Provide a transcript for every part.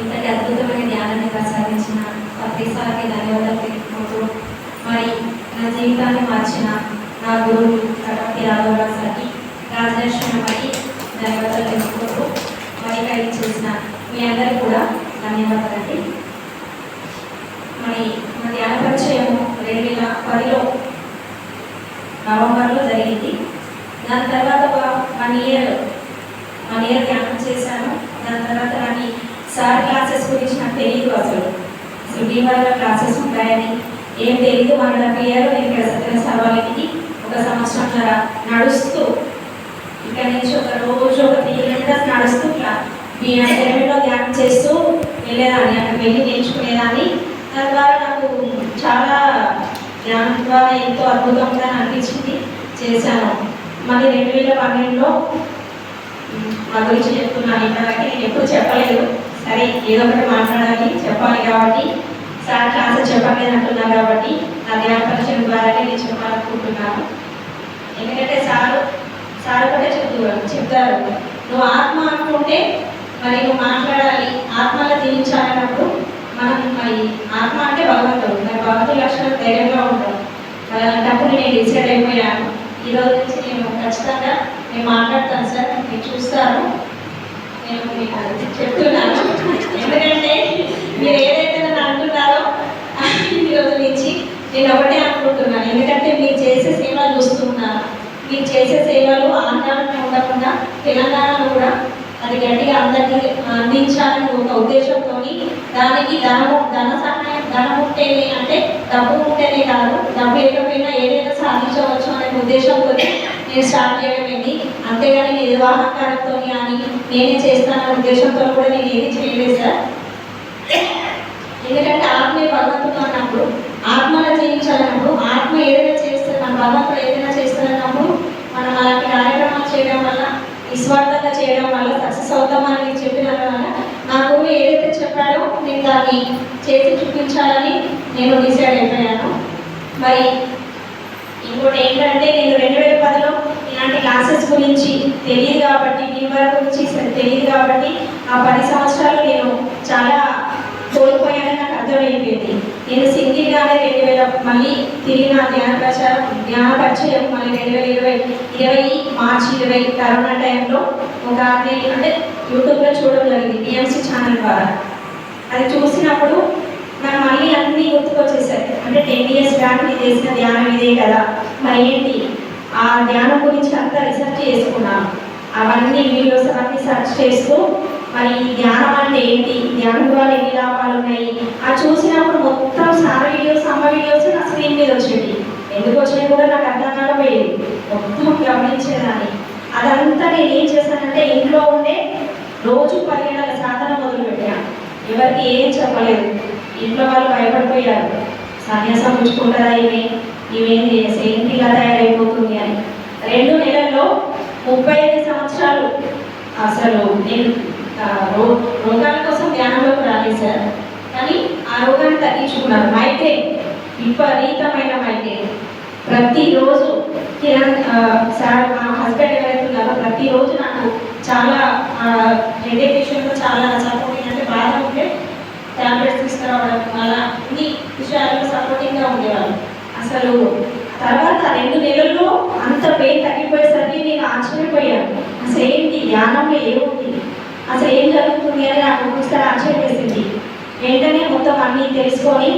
ఇంతటి అద్భుతమైన జ్ఞానాన్ని ప్రసాదించిన ప్రతిసారికి ధన్యవాదాలు తెలుపుకుంటూ మరి నా జీవితాన్ని మార్చిన నా గురువు కటపతి రాఘవరావు సార్కి రాజలక్ష్మణకి ధన్యవాదాలు తెలుపుకుంటూ మరి ఖైదు చేసిన మీ అందరికీ కూడా ధన్యవాదాలండి. మరి మా ధ్యాన పరిచయం రెండు వేల పదిలో నవంబర్లో జరిగింది. దాని తర్వాత ఒక వన్ ఇయర్ వన్ ఇయర్ ధ్యానం చేశాను దాని తర్వాత నాకు సార్ క్లాసెస్ గురించి నాకు తెలియదు అసలు అసలు భీమవరంలో క్లాసెస్ ఉంటాయని ఏం తెలియదు మన అండ్ హాఫ్ ఇయర్ నేను ఇక్కడ సత్యన సర్వాలకి ఒక సంవత్సరంన్నర నడుస్తూ ఇక్కడ నుంచి ఒక రోజు ఒక త్రీ కిలోమీటర్స్ నడుస్తూ ఇట్లా మీ అకాడమీలో ధ్యానం చేస్తూ వెళ్ళేదాన్ని అక్కడ వెళ్ళి నేర్చుకునేదాన్ని. తద్వారా నాకు చాలా జ్ఞానం ద్వారా ఎంతో అద్భుతంగా అనిపించింది చేశాను. మళ్ళీ రెండు వేల పన్నెండులో మా గురించి చెప్తున్నాను ఇంతవరకు నేను ఎప్పుడు చెప్పలేదు. సరే ఏదో ఒకటి మాట్లాడాలి. చెప్పాలి కాబట్టి. సార్ క్లాస్ చెప్పలేదు అంటున్నారు కాబట్టి నా ధ్యాన పరిచయం ద్వారానే నేను చెప్పాలనుకుంటున్నాను. ఎందుకంటే సారు సార్ కూడా చెప్తున్నారు చెప్తారు. నువ్వు ఆత్మ అనుకుంటే మరి నువ్వు మాట్లాడాలి. ఆత్మలో జీవించాలన్నప్పుడు మనం మరి ఆత్మ అంటే భగవంతుడు. మరి భగవంతుడి లక్షణం ధైర్యంగా ఉంటాం మరి అలాంటప్పుడు నేను డిసైడ్ అయిపోయాను. ఈ రోజు నుంచి నేను ఖచ్చితంగా నేను మాట్లాడతాను సార్. మీరు చూస్తారు. నేను మీకు చెప్తున్నాను. ఎందుకంటే మీరు ఏదైతే నన్ను అంటున్నారో ఈ రోజు నుంచి నేను ఒకటే అనుకుంటున్నాను. ఎందుకంటే మీరు చేసే సేవలు చూస్తున్నాను మీరు చేసే సేవలు ఆంధ్రాలో ఉండకుండా తెలంగాణలో కూడా అది గట్టిగా అందరికీ అందించాలని ఒక ఉద్దేశంతో దానికి ధనము ధన సహాయం ధనం ఉంటేనే అంటే డబ్బు ఉంటేనే కాదు డబ్బు లేకపోయినా ఏదైనా సాధించవచ్చు అనే ఉద్దేశంతో నేను స్టార్ట్ చేయడం ఏంటి అంతేగాని నిర్వాహకారంతో కానీ నేనే చేస్తాను ఉద్దేశంతో కూడా నేను ఏది చేయలేదు సార్. ఎందుకంటే ఆత్మే భగవంతుడు అన్నప్పుడు ఆత్మలో చేయించాలన్నప్పుడు ఆత్మ ఏదైనా చేస్తున్న భగవంతుడు ఏదైనా చేస్తున్నప్పుడు మనం అలాంటి కార్యక్రమాలు చేయడం వల్ల నిస్వార్థంగా చేయడం వల్ల సక్సెస్ అవుతామని నేను చెప్పిన వల్ల నా గురువు ఏదైతే చెప్పాడో నేను దాన్ని చేసి చూపించాలని నేను డిసైడ్ అయిపోయాను. మరి ఇంకోటి ఏంటంటే నేను రెండు వేల పదిలో ఇలాంటి క్లాసెస్ గురించి తెలియదు కాబట్టి మీ గురించి స- తెలియదు కాబట్టి ఆ పది సంవత్సరాలు నేను చాలా కోల్పోయానని నాకు అర్థమైపోయింది. నేను సింగిల్గానే రెండు వేల మళ్ళీ తిరిగి నా ధ్యాన ప్రచారం ధ్యాన పరిచయం మళ్ళీ రెండు వేల ఇరవై ఇరవై మార్చి ఇరవై కరోనా టైంలో ఒక అంటే యూట్యూబ్లో చూడడం జరిగింది బిఎంసీ ఛానల్ ద్వారా. అది చూసినప్పుడు నాకు మళ్ళీ అన్నీ గుర్తుకొచ్చేసాయి. అంటే టెన్ ఇయర్స్ బ్యాక్ నేను చేసిన ధ్యానం ఇదే కదా. మరి ఏంటి? ఆ ధ్యానం గురించి అంతా రీసెర్చ్ చేసుకున్నాను అవన్నీ వీడియోస్ అవన్నీ సెర్చ్ చేస్తూ మరి ధ్యానం అంటే ఏంటి? ధ్యానం ద్వారా ఎన్ని లాభాలు ఉన్నాయి? ఆ చూసినప్పుడు మొత్తం సార్ వీడియోస్ అమ్మ వీడియోస్ నా స్క్రీన్ మీద వచ్చేవి ఎందుకు వచ్చినాయి కూడా నాకు అర్థం కాకపోయేది మొత్తం గమనించేదాన్ని. అదంతా నేను ఏం చేశానంటే ఇంట్లో ఉండే రోజు పదిహేడల సాధన మొదలు పెట్టాను ఎవరికి ఏం చెప్పలేదు. ఇంట్లో వాళ్ళు భయపడిపోయారు. సన్యాసం పుచ్చుకుంటారా ఇవి ఇవేంటి సేంటిగా తయారైపోతుంది అని. రెండు నెలల్లో ముప్పై ఐదు సంవత్సరాలు అసలు నేను రో రోగాల కోసం ధ్యానంలోకి రాలేదు సార్. కానీ ఆ రోగాన్ని తగ్గించుకున్నాను. మైగ్రేన్ విపరీతమైన మైగ్రేన్. ప్రతిరోజు కిరణ్ సార్ మా హస్బెండ్ ఎవరైతే ఉన్నారో ప్రతిరోజు నాకు చాలా హెడేక్ విషయంలో చాలా సపోర్టింగ్ అంటే బాధ ఉంటే టాబ్లెట్స్ తీసుకురావడం అలా అన్ని విషయాల్లో సపోర్టింగ్గా ఉండేవాళ్ళు. అసలు తర్వాత రెండు నెలల్లో అంత పెయిన్ తగ్గిపోయేసరికి నేను ఆశ్చర్యపోయాను. అసలు ఏంటి? ధ్యానంలో ఏముంది? అసలు ఏం జరుగుతుంది అని నాకు ఒకసారి ఆశ్చర్యం వేసింది. వెంటనే మొత్తం అన్నీ తెలుసుకొని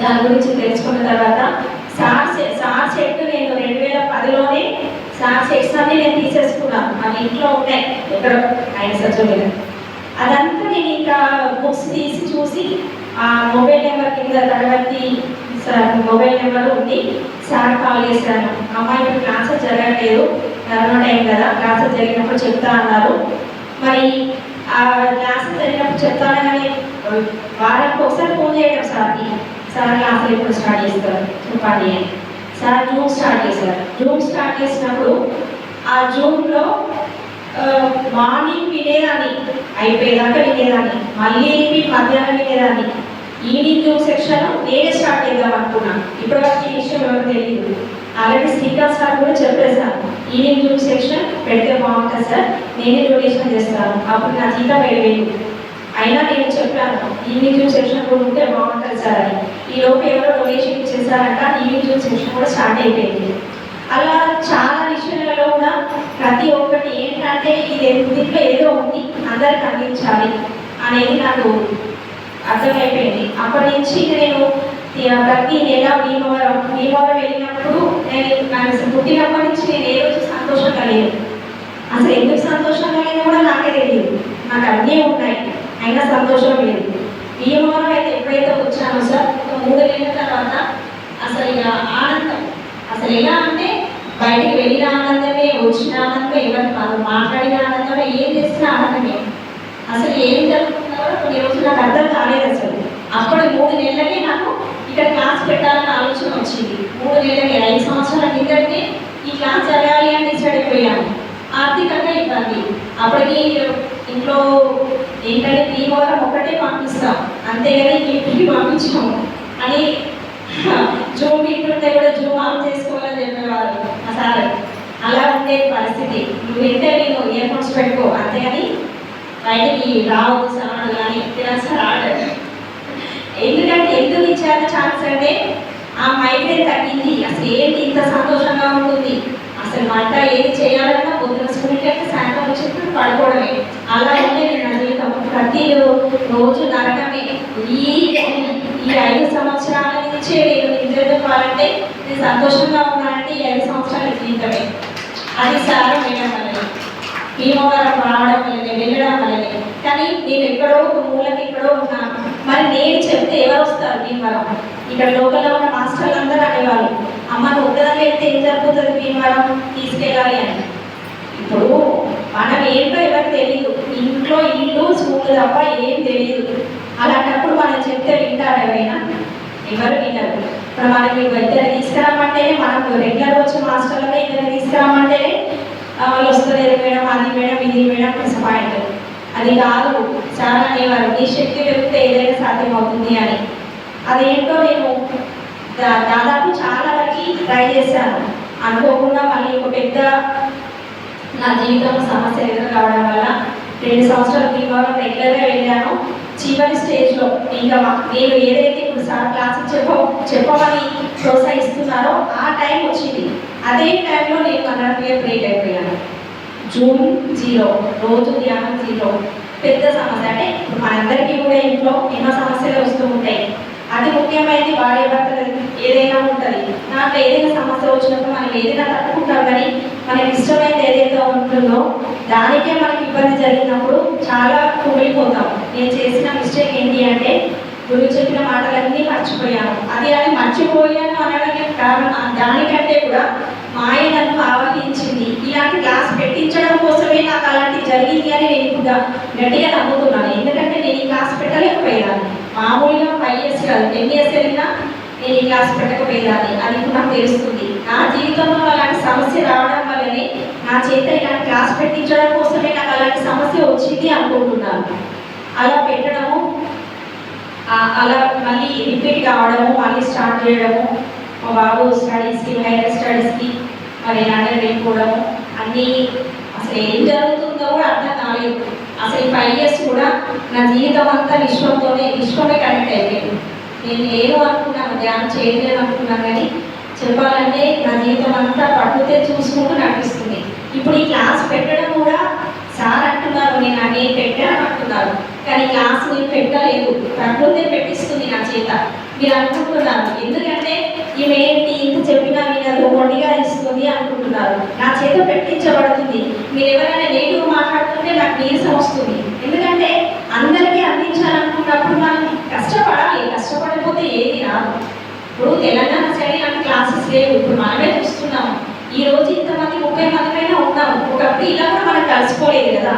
దాని గురించి తెలుసుకున్న తర్వాత సార్ సె- సార్ సెట్ నేను రెండు వేల పదిలోనే సార్ సెట్స్ అన్ని నేను తీసేసుకున్నాను మన ఇంట్లో ఉన్నాయి ఎక్కడ ఆయన సచివులు అదంతా నేను ఇంకా బుక్స్ తీసి చూసి ఆ మొబైల్ నెంబర్ కింద తరగతి సార్ మొబైల్ నెంబర్ ఉంది. సార్ కాల్ చేశాను అమ్మాయి ఇప్పుడు క్లాసెస్ జరగట్లేదు. కరోనా టైం కదా. క్లాసెస్ జరిగినప్పుడు చెప్తా అన్నారు. మరి ఆ క్లాసెస్ జరిగినప్పుడు చెప్తాను కానీ వారానికి ఒకసారి ఫోన్ చేయడం సార్కి సార్ క్లాసులు ఎప్పుడు స్టార్ట్ చేస్తారు? చెప్పండి. అని సార్ జూమ్ స్టార్ట్ చేశారు. జూమ్ స్టార్ట్ చేసినప్పుడు ఆ జూమ్లో మార్నింగ్ వినేదాన్ని. అయిపోయేదాకా వినేదాన్ని. మళ్ళీ మధ్యాహ్నం వినేదాన్ని. ఈ జూమ్ సెక్షన్ నేనే స్టార్ట్ చేద్దాం అనుకున్నాను ఇప్పటివరకు ఈ విషయం ఎవరు తెలియదు. ఆల్రెడీ స్పీకర్ సార్ కూడా చెప్పేశాను ఈవినింగ్ జూమ్ సెక్షన్ పెడితే బాగుంటుంది సార్. నేనే డొనేషన్ చేస్తాను. అప్పుడు నా జీతం ఏడు వేలు అయినా నేను చెప్పాను ఈ జ్యూస్ సెక్షన్ కూడా ఉంటే బాగుంటుంది సార్ అని. ఈ లోపు ఎవరో డొనేషన్ ఇచ్చేసారంట ఈ జ్యూస్ సెక్షన్ కూడా స్టార్ట్ అయిపోయింది. అలా చాలా విషయాలలో కూడా ప్రతి ఒక్కటి ఏంటంటే ఇది దీంట్లో ఏదో ఉంది అందరికి అందించాలి అనేది నాకు అర్థమైపోయింది. అప్పటి నుంచి నేను ఇక ప్రతి నెల భీమవరం భీమవరం వెళ్ళినప్పుడు నేను అసలు పుట్టినప్పటి నుంచి నేను ఏ రోజు సంతోషం కలిగాను అసలు ఎందుకు సంతోషంగా కలిగిన కూడా నాకే తెలియదు. నాకు అన్నీ ఉన్నాయి. అయినా సంతోషం లేదు. భీమవరం అయితే ఎప్పుడైతే వచ్చానో సార్ ఒక మూడు నెలల తర్వాత అసలు ఇక ఆనందం. అసలు ఎలా అంటే బయటికి వెళ్ళిన ఆనందమే వచ్చిన ఆనందమే ఎవరు మాట్లాడిన ఆనందమే ఏం చేసిన ఆనందమే. అసలు ఏం జరుగుతుంది? కూడా కొన్ని రోజులు నాకు అర్థం కాలేదు అసలు. అప్పుడు మూడు నెలలకే నాకు ఇక్కడ క్లాస్ పెట్టాలని ఆలోచన వచ్చింది. మూడు నెలలకి ఐదు సంవత్సరాల కిందటే ఈ క్లాస్ జరగాలి అని డిసైడ్ అయిపోయాను. ఆర్థికంగా ఇబ్బంది. అప్పటికి ఇంట్లో ఏంటంటే తీవారం ఒక్కటే పంపిస్తాం అంతేగాని ఇంటికి పంపించాము అని జూమ్ ఇంటుంటే కూడా జూమ్ ఆన్ చేసుకోవాలని చెప్పేవారు సార్. అలా ఉండే పరిస్థితి. నువ్వు వింటే నేను ఇయర్ ఫోన్స్ పెట్టుకో అంతేగాని బయటకి రావు సార్ కానీ సార్ రాడు. ఎందుకంటే ఎందుకు ఇచ్చారు ఛాన్స్ అంటే ఆ మైగ్రేన్ తగ్గింది. అసలు ఏంటి ఇంత సంతోషంగా ఉంటుంది? అసలు వంట ఏది చేయాలన్నా పొద్దున స్కూల్కి సాయంత్రం వచ్చేప్పుడు పడుకోవడమే. అలా ఉంటే నేను జీవితం ప్రతి రోజు నరకమే. ఈ ఈ ఐదు సంవత్సరాల నుంచి నేను నిజం నేను సంతోషంగా ఉన్నానంటే ఈ ఐదు సంవత్సరాల జీవితమే. అది సారం వేయడం భీమవరం రావడం వల్లనే వెళ్ళడం వల్లనే కానీ నేను ఎక్కడో ఒక మూలకి ఎక్కడో ఉన్నాను. మరి నేను చెప్తే ఎవరు వస్తారు భీమవరం? ఇక్కడ లోకల్లో ఉన్న మాస్టర్లు అందరూ అనేవాళ్ళు అమ్మ నువ్వు ఒక్కదాన్ని వెళ్తే ఏం జరుగుతుంది భీమవరం? తీసుకెళ్ళాలి అని. ఇప్పుడు మనం ఏంటో ఎవరికి తెలియదు ఇంట్లో ఇల్లు స్కూల్ తప్ప ఏం తెలియదు అలాంటప్పుడు మనం చెప్తే వింటారు ఎవరైనా? ఎవరు వినరు. ఇప్పుడు మనకి ఇద్దరు తీసుకురామంటేనే మనకు రెగ్యులర్ వచ్చే మాస్టర్లమే ఇద్దరు తీసుకురామంటేనే వాళ్ళు వస్తలేరు మేడం అది మేడం ఇది మేడం ప్లస్ పాయింట్ అది కాదు చాలా అనేవారు నీ శక్తి పెరిగితే ఏదైనా సాధ్యం అవుతుంది అని. అదేంటో నేను దా- దాదాపు చాలా వరకు ట్రై చేశాను. అనుకోకుండా మళ్ళీ ఒక పెద్ద నా జీవితంలో సమస్య ఎదురు కావడం వల్ల రెండు సంవత్సరాలు భీమవరం చివరి స్టేజ్లో ఇంకా మా- నేను ఏదైతే ఇప్పుడు సార్ క్లాస్ చెప్ప చెప్పమని ప్రోత్సహిస్తున్నారో ఆ టైం వచ్చింది. అదే టైంలో నేను అన్నట్టుగా బ్రేక్ అయిపోయాను. జూన్ జీరో రోజు ధ్యానం జీరో. పెద్ద సమస్య. అంటే మనందరికీ కూడా ఇంట్లో ఎన్నో సమస్యలు వస్తూ ఉంటాయి. అది ముఖ్యమైనది భార్య భర్తలకు ఏదైనా ఉంటుంది. నాకు ఏదైనా సమస్య వచ్చినప్పుడు మనం ఏదైనా తట్టుకుంటాం కానీ మనకి ఇష్టమైనది ఏదైతే ఉంటుందో దానికే మనకి ఇబ్బంది జరిగినప్పుడు చాలా కుమిలిపోతాం. నేను చేసిన మిస్టేక్ ఏంటి అంటే గురువు చెప్పిన మాటలన్నీ మర్చిపోయాను. అది అది మర్చిపోయాను అనడానికి కారణం దానికంటే కూడా మా ఆయన నన్ను ఆవహించింది. ఇలాంటి క్లాస్ పెట్టించడం కోసమే నాకు అలాంటి జరిగింది అని నేను ఇప్పుడు గట్టిగా నమ్ముతున్నాను. ఎందుకంటే నేను ఈ క్లాస్ పెట్టలేకపోయాను. మామూలుగా ఫైవ్ ఇయర్స్ కాదు టెన్ ఇయర్స్ వెళ్ళినా నేను ఈ క్లాస్ పెట్టకపోయేదాన్ని. అది ఇప్పుడు నాకు తెలుస్తుంది. నా జీవితంలో అలాంటి సమస్య రావడం వల్లనే నా చేత ఇలాంటి క్లాస్ పెట్టించడం కోసమే నాకు అలాంటి సమస్య వచ్చింది అనుకుంటున్నాను. అలా పెట్టడము అలా మళ్ళీ రిపీట్ కావడము మళ్ళీ స్టార్ట్ చేయడము మా బాబు స్టడీస్కి హైయర్ స్టడీస్కి మరి లండన్ వెళ్ళిపోవడము. అన్నీ అసలు ఏం జరుగుతుందో కూడా అర్థం కాలేదు. అసలు ఈ ఫైవ్ ఇయర్స్ కూడా నా జీవితం అంతా విశ్వంతోనే విశ్వమే కనెక్ట్ అయిపోయింది. నేను ఏదో అనుకున్నాను ధ్యానం చేయలేను అనుకున్నాను కానీ చెప్పాలంటే నా జీవితం అంతా పట్టుతే చూసుకుంటూ నడిపిస్తుంది. ఇప్పుడు ఈ క్లాస్ పెట్టడం కూడా సార్ అంటున్నారు నేను అని పెట్టాను అంటున్నారు. కానీ క్లాస్ నేను పెట్టలేదు. ప్రకృతి పెట్టిస్తుంది నా చేత. మీరు అనుకుంటున్నారు. ఎందుకంటే ఈమె ఏంటి? ఇంత చెప్పినా వినదు మొండిగా ఇస్తుంది అనుకుంటున్నారు. నా చేత పెట్టించబడుతుంది. మీరు ఎవరైనా నెగిటివ్ మాట్లాడుతుంటే నాకు నీరసం వస్తుంది. ఎందుకంటే అందరికీ అందించాలనుకున్నప్పుడు మనం కష్టపడాలి. కష్టపడకపోతే ఏది రాదు. ఇప్పుడు తెలంగాణ సైడ్ ఇలాంటి క్లాసెస్ లేవు. ఇప్పుడు మనమే చూస్తున్నాము ఈ రోజు ఇంతమంది ముప్పై మంది పైన ఉన్నాము ఒకప్పుడు ఇలా కూడా మనం కలిసిపోలేదు కదా.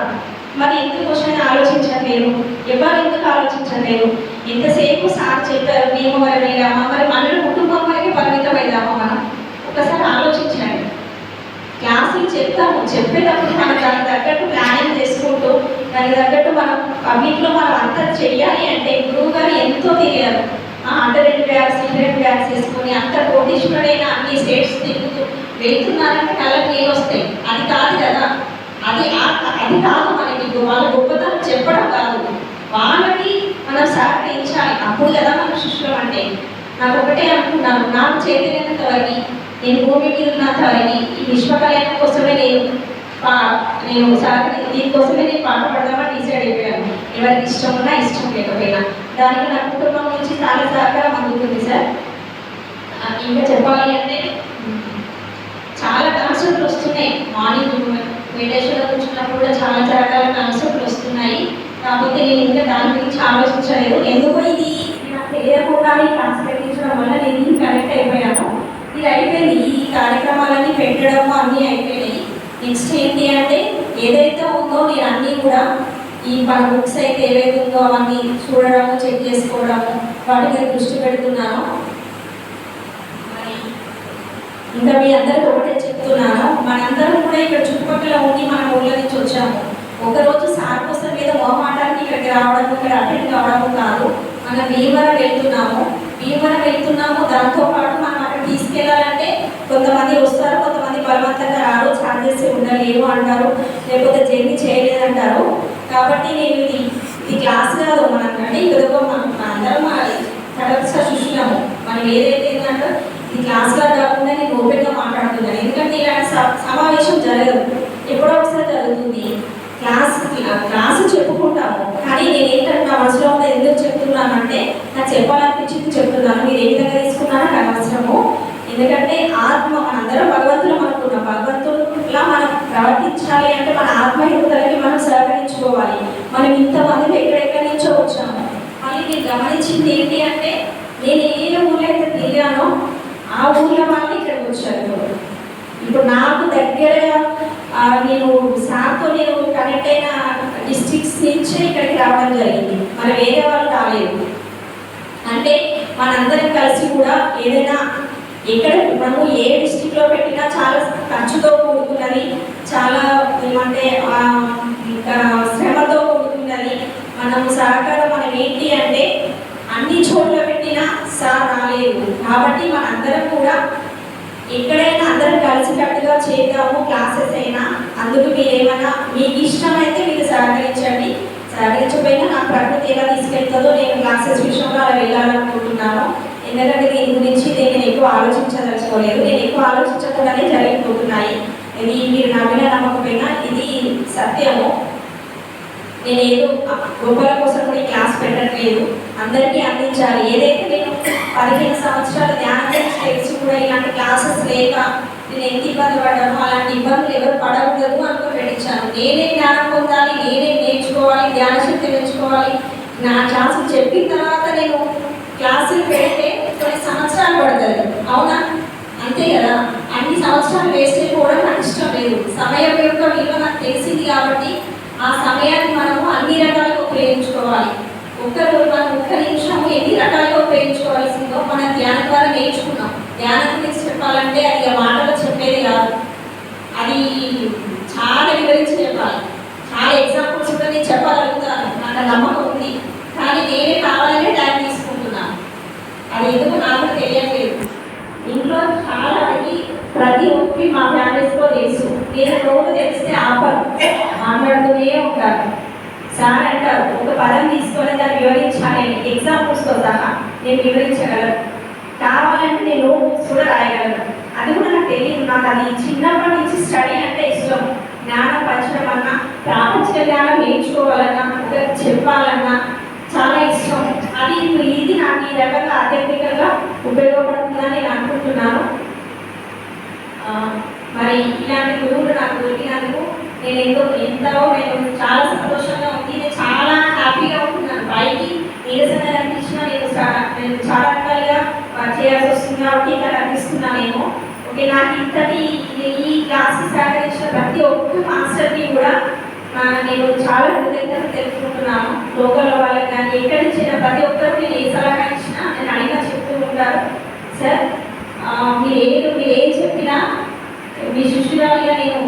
మరి ఎందుకు క్వశ్చన్ ఆలోచించట్లేదు ఎవరు ఎందుకు ఆలోచించట్లేదు ఎంతసేపు సార్ చెప్పారు మేము మరి వెళ్ళామా మరి మన కుటుంబం వరకు పరిమితమైదామా మనం ఒకసారి ఆలోచించండి. క్లాసులు చెప్తాము చెప్పేటప్పుడు మనం దానికి తగ్గట్టు ప్లానింగ్ చేసుకుంటూ దానికి తగ్గట్టు మనం పబ్లిక్లో మనం అంతా చెయ్యాలి అంటే గురువు గారు ఎంతో తెలియదు. అంటే రెండు బ్యాగ్స్ హండ్రెడ్ బ్యాగ్స్ వేసుకొని అంత కోటీశ్వరుడైన అన్ని స్టేట్స్ తిరుగుతూ వెళ్తున్నారంటే కళ్ళకి నీళ్ళు వస్తాయి. అది కాదు కదా. అది అది కాదు మనకి. వాళ్ళ గొప్పతనం చెప్పడం కాదు. వాళ్ళని మనం సహకరించాలి అప్పుడు కదా మన శిష్యులం అంటే. నాకు ఒకటే అనుకున్నాను. నాకు చేతినంత వరకు నేను భూమి మీద ఉన్నంత వరకు ఈ విశ్వ కళ్యాణం కోసమే నేను పా- నేను సహకరి దీనికోసమే నేను పాట పడదామని డిసైడ్ అయిపోయాను. ఎవరికి ఇష్టం ఉన్నా ఇష్టం లేకపోయినా. దానికి నా కుటుంబం నుంచి చాలా సహకారం అందుతుంది సార్ ఆ, ఇంకా చెప్పాలి అంటే చాలా కాన్సెప్ట్లు వస్తున్నాయి మార్నింగ్ మెడిటేషన్లో కూర్చున్నప్పుడు కూడా చాలా రకాల కాన్సెప్ట్లు వస్తున్నాయి కాకపోతే నేను ఇంకా దాని గురించి ఆలోచించలేదు ఎందుకో ఇది నాకు తెలియకుండా ఈ క్లాస్ పెట్టించడం వల్ల నేను ఇది కనెక్ట్ అయిపోయాను ఇది అయిపోయింది ఈ కార్యక్రమాలన్నీ పెట్టడం అన్నీ అయిపోయినాయి నెక్స్ట్ ఏంటి అంటే ఏదైతే ఉందో నేను అన్నీ కూడా ఈ మన బుక్స్ అయితే ఏవైతే ఉందో అవన్నీ చూడడము చెక్ చేసుకోవడము వాటి మీద దృష్టి పెడుతున్నాను. ఇంకా మీ అందరికీ ఒకటే చెప్తున్నాను. మనందరం కూడా ఇక్కడ చుట్టుపక్కల ఉండి మన ఊళ్ళో నుంచి వచ్చాము. ఒకరోజు సార్ కోసం మీద మొహమాటానికి ఇక్కడికి రావడం ఇక్కడ అటెండ్ కావడము కాదు. మనం భీమవరం వెళ్తున్నాము. భీమవరం వెళ్తున్నాము. దాంతో పాటు మనం తీసుకెళ్ళాలంటే తీసుకెళ్ళాలంటే కొంతమంది వస్తారు కొంతమంది బలవంతంగా రారు ఛార్జెస్ ఉండలేవు అంటారు లేకపోతే జర్నీ చేయలేదంటారు. కాబట్టి నేను ఇది ఇది క్లాస్ కాదు మనం అంటే ఇదిగో మనం అందరం కడప చూసినాము మనం ఏదైతే ఏంటంటే ఈ క్లాస్ లా కాకుండా నేను ఓపెన్గా మాట్లాడుతున్నాను. ఎందుకంటే ఇలాంటి స- సమావేశం జరగదు. ఎప్పుడో ఒకసారి జరుగుతుంది. క్లాస్ క్లాస్ చెప్పుకుంటాము. కానీ నేను ఏంటంటే నా మనసులో ఉన్న ఎందుకు చెప్తున్నానంటే నాకు చెప్పాలనిపించింది చెప్తున్నాను. మీరు ఏ విధంగా తీసుకున్నారో నాకు అవసరము. ఎందుకంటే ఆత్మ మనందరం భగవంతులు అనుకున్నాం భగవంతుడులా మనం ప్రవర్తించాలి అంటే మన ఆత్మ ఎదుగుదలకి మనం సహకరించుకోవాలి. మనం ఇంతమంది ఎక్కడెక్కడి నుంచో వచ్చాము. మళ్ళీ నేను గమనించింది ఏంటి అంటే నేను ఏ ఊళ్ళో అయితే తిరిగానో ఆ ఊళ్ళో వాళ్ళు ఇక్కడికి వచ్చారు. ఇప్పుడు నాకు దగ్గరగా నేను సార్తో నేను కనెక్ట్ అయిన డిస్ట్రిక్ట్స్ నుంచే ఇక్కడికి రావడం జరిగింది. మన వేరే వాళ్ళు రాలేదు. అంటే మనందరం కలిసి కూడా ఏదైనా ఎక్కడ మనము ఏ డిస్టిక్లో పెట్టినా చాలా ఖర్చుతో కూడుకున్నది చాలా ఏమంటే ఇంకా శ్రమతో కూడుకున్నది. మనం సహకారం మనం ఏంటి అంటే అన్ని చోట్ల పెట్టినా సా రాలేదు కాబట్టి మనందరం కూడా ఎక్కడైనా అందరం కలిసికట్టుగా చేద్దాము క్లాసెస్ అయినా. అందుకు మీరు ఏమైనా మీకు ఇష్టమైతే మీరు సహకరించండి. సహకరించకపోయినా నా ప్రకృతి ఎలా తీసుకెళ్తుందో నేను క్లాసెస్ విషయంలో అలా వెళ్ళాలనుకుంటున్నాను. ఎందుకంటే దీని గురించి నేను ఎక్కువ ఆలోచించదలుచుకోలేదు. నేను ఎక్కువ ఆలోచించకుండానే జరిగిపోతున్నాయి. ఇది మీరు నమ్మిన నమ్మకపోయినా ఇది సత్యము. నేను ఏదో గొప్పల కోసం కూడా క్లాస్ క్లాస్ పెట్టట్లేదు అందరికీ అందించాలి. ఏదైతే నేను పదిహేను సంవత్సరాల ధ్యానం గురించి తెలిసి కూడా ఇలాంటి క్లాసెస్ లేక నేను ఎంత ఇబ్బంది పడ్డానో అలాంటి ఇబ్బందులు ఎవరు పడకూడదు అనుకో పెట్టించాను. నేనే జ్ఞానం పొందాలి నేనే నేర్చుకోవాలి ధ్యాన శక్తి నేర్చుకోవాలి నా క్లాసులు చెప్పిన తర్వాత నేను క్లాసులు పెడితే కొన్ని సంవత్సరాలు పడుతుంది అవునా? అంతే కదా? అన్ని సంవత్సరాలు వేస్ట్ అయిపోవడం నాకు ఇష్టం లేదు. సమయం యొక్క విలువ నాకు తెలిసింది కాబట్టి ఆ సమయాన్ని మనము అన్ని రకాలుగా ఉపయోగించుకోవాలి. ఒక్కరు మనం ఒక్క నిమిషం ఎన్ని రకాలుగా ఉపయోగించుకోవాల్సిందో మనం ధ్యానం ద్వారా నేర్చుకున్నాం. ధ్యానం గురించి చెప్పాలంటే అది ఆ మాటలో చెప్పేది కాదు. అది చాలా వివరించి చెప్పాలి. చాలా ఎగ్జాంపుల్స్ కూడా నేను చెప్పగలుగుతాను. నాకు నమ్మకం ఉంది. కానీ నేనే కావాలనే టైం తీసుకుంటున్నాను అది ఎందుకు నాకు తెలియట్లేదు. ఇంట్లో చాలా ప్రతి ఒక్కటి మా ఫ్యామిలీస్లో తెలుసు. నేను రోజు తెలిస్తే ఆపరు. మాట్లాడుతూనే ఉంటారు. సార్ అంటారు ఒక పదం తీసుకొని దాన్ని వివరించాలి ఎగ్జాంపుల్స్తో సహా నేను వివరించగలను. కావాలంటే నేను నోట్బుక్స్ కూడా రాయగలను. అది కూడా నాకు తెలియదు. నాకు అది చిన్నప్పటి నుంచి స్టడీ అంటే ఇష్టం. జ్ఞానం పంచడం అన్నా ప్రాపంచిక జ్ఞానం నేర్చుకోవాలన్నా ఒకరికి చెప్పాలన్నా చాలా ఇష్టం. అది ఇప్పుడు ఇది నాకు ఈ రకంగా ఆధ్యాత్మికంగా ఉపయోగపడుతుందని నేను అనుకుంటున్నాను ఆ, మరి ఇలాంటి గురువులు నాకు దొరికినందుకు నేను ఎంతో ఎంతో నేను చాలా సంతోషంగా ఉంది. నేను చాలా హ్యాపీగా ఉంటున్నాను. పైకి నీరసంగా అనిపించినా నేను నేను చాలా రకాలుగా చేయాల్సి వస్తుంది కాబట్టి ఇక్కడ అనిపిస్తున్నానేమో ఓకే నాకు ఇంతటి ఈ- క్లాస్ సహకరించిన ప్రతి ఒక్క మాస్టర్ని కూడా నేను చాలా కృతజ్ఞత తెలుసుకుంటున్నాను లోకల్ వాళ్ళకి కానీ ఎక్కడ నుంచి అయినా ప్రతి ఒక్కరు నేను ఏ సలహా ఇచ్చినా నేను అడిగినా చెప్తూ ఉంటారు సార్ ఆ, మీరు ఏది మీరు ఏం చెప్పినా మీ శిష్యురాలుగా నేను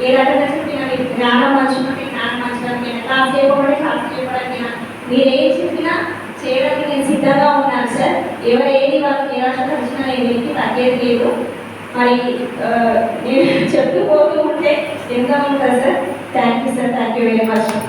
ఏ రకంగా చెప్పినా మీకు జ్ఞానం మంచిగా జ్ఞానం మంచిగా నేను క్లాస్ చేయబడి క్లాస్ చేయబడి మీరు ఏం చెప్పినా చేయడానికి నేను సిద్ధంగా ఉన్నాను సార్ ఎవరు ఏది వాళ్ళకి నిరాశపరిచినా నేను మీకు తగ్గేది లేదు మరి ఆ, నేను చెప్తూ పోతూ ఉంటే ఎంత ఉంటుంది sir thank you sir thank you very much